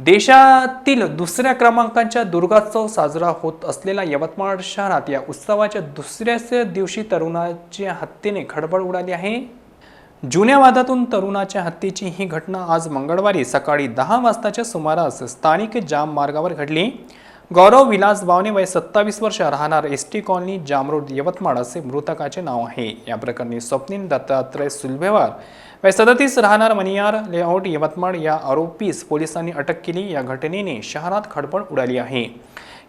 देशातील दुसऱ्या क्रमांकाच्या दुर्गोत्सव साजरा होत असलेल्या यवतमाळ शहरात या उत्सवाच्या दुसऱ्याच दिवशी तरुणाच्या हत्येने खडबड उडाली आहे. जुन्या वादातून तरुणाच्या हत्येची ही घटना आज मंगळवारी सकाळी दहा वाजताच्या सुमारास स्थानिक जाम मार्गावर घडली. गौरव विलास बावने वय सत्तावीस वर्ष राहणार S T colony Jamroad Yavatmal असे मृतकाचे नाव आहे. या प्रकरणी स्वप्नील दत्तात्रय सुलभेवार वय सदतीस राहणार मनियार लेआउट यवतमाळ या आरोपीस पोलिसांनी अटक केली. या घटनेने शहरात खडबड उडाली आहे.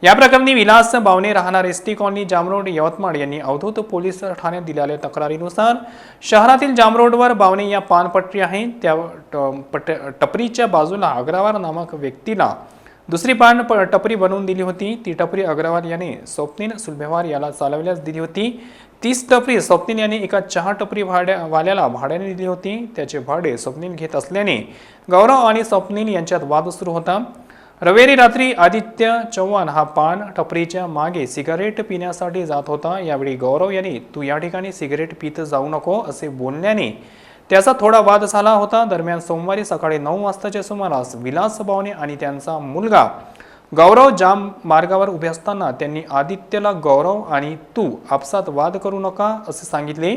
या प्रकरणी विलास बावने राहणार S T colony Jamroad Yavatmal यांनी अवधूत पोलीस ठाण्यात दिलेल्या तक्रारीनुसार शहरातील जामरोडवर बावने या पानपटरी आहे. त्या ट- पट टपरीच्या बाजूला अग्रवार नामक व्यक्तीला दुसरी पान प- टपरी बनवून दिली होती. ती टपरी अग्रवाल याने स्वप्नील सुलभेवार याला चालवल्यास दिली होती. तीच टपरी स्वप्नील याने एका चहा टपरी भाड्या वाल्याला भाड्याने दिली होती. त्याचे भाडे स्वप्नील घेत असल्याने गौरव आणि स्वप्नील यांच्यात वाद सुरू होता. रविवारी रात्री आदित्य चव्हाण हा पान टपरीच्या मागे सिगारेट पिण्यासाठी जात होता. यावेळी गौरव यांनी तू या ठिकाणी सिगारेट पित जाऊ नको असे बोलण्याने त्याचा थोडा वाद झाला होता. दरम्यान सोमवारी सकाळी नऊ वाजताच्या सुमारास विलास भावने आणि त्यांचा मुलगा गौरव जाम मार्गावर उभे असताना त्यांनी आदित्यला गौरव आणि तू आपसात वाद करू नका असे सांगितले.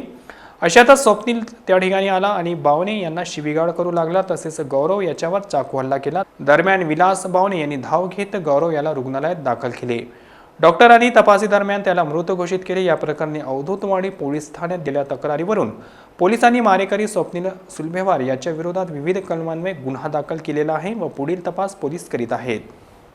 अशातच स्वप्नील त्या ठिकाणी आला आणि बावने यांना शिवीगाळ करू लागला. तसेच गौरव याच्यावर चाकू हल्ला केला. दरम्यान विलास बावने यांनी धाव घेत गौरव याला रुग्णालयात दाखल केले. डॉक्टरांनी तपासीदरम्यान त्याला मृत घोषित केले. या प्रकरणी अवधूतवाडी पोलीस ठाण्यात दिल्या तक्रारीवरून पोलिसांनी मारेकरी स्वप्नील सुलभेवार याच्या विरोधात विविध कलमांमुळे गुन्हा दाखल केलेला आहे व पुढील तपास पोलीस करीत आहेत.